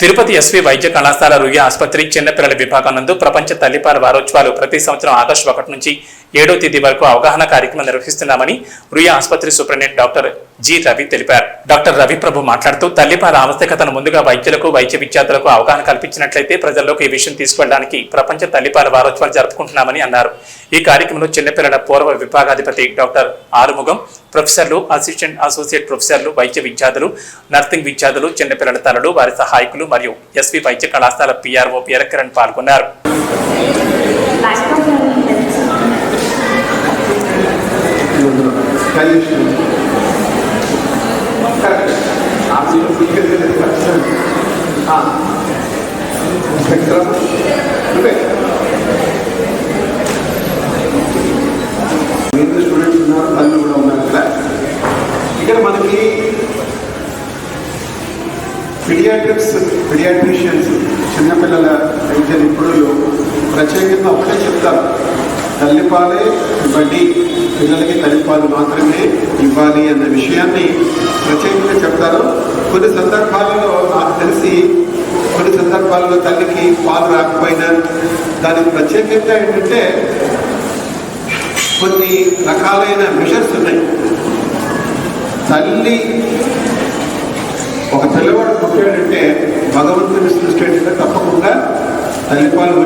Tirupati SV వైద్య కళాశాల రుయ్య ఆసుపత్రి చిన్నపిల్లల విభాగం నందు ప్రపంచ తల్లిపాల వారోత్సవాలు ప్రతి సంవత్సరం ఆగస్టు ఒకటి నుంచి ఏడో తేదీ వరకు అవగాహన కార్యక్రమం నిర్వహిస్తున్నామని రుయ్య ఆసుపత్రి సూపరింటెండెంట్ డాక్టర్ జి. రవి తెలిపారు. డాక్టర్ రవిప్రభు మాట్లాడుతూ తల్లిపాల ఆవశ్యకతను ముందుగా వైద్యులకు వైద్య విద్యార్థులకు అవగాహన కల్పించినట్లయితే ప్రజల్లోకి ఈ విషయం తీసుకెళ్ళడానికి ప్రపంచ తల్లిపాల వారోత్సవాలు జరుపుకుంటున్నామని అన్నారు. ఈ కార్యక్రమంలో చిన్నపిల్లల పూర్వ విభాగాధిపతి డాక్టర్ ఆరుముగం ప్రొఫెసర్లు అసిస్టెంట్ అసోసియేట్ ప్రొఫెసర్లు వైద్య విద్యార్థులు నర్సింగ్ విద్యార్థులు చిన్నపిల్లల తలలు వారి సహాయకులు మరియు ఎస్వి వైద్య కళాశాల పిఆర్ఓ పియరకరణ్ పాల్గొన్నారు. Calculation. మీరు స్టూడెంట్స్ ఉన్నారు తల్లి కూడా ఉన్నారు కదా ఇక్కడ మనకి పిడియాట్రిక్స్ పిడియాట్రిషియన్స్ చిన్నపిల్లల వైద్య నిపుణులు ప్రత్యేకంగా ఒకటే చెప్తారు తల్లిపాలే ఇవ్వండి పిల్లలకి తల్లిపాలు మాత్రమే ఇవ్వాలి అన్న విషయాన్ని ప్రత్యేకంగా చెప్తారు కొన్ని సందర్భాలలో సందర్భాల్లో తల్లికి పాలు రాకపోయినా దానికి ప్రత్యేకంగా ఏంటంటే కొన్ని రకాలైన మిషన్స్ ఉన్నాయి. తల్లి ఒక పిల్లవాడు పుట్టాడంటే భగవంతుని సృష్టి తప్పకుండా తల్లిపాలు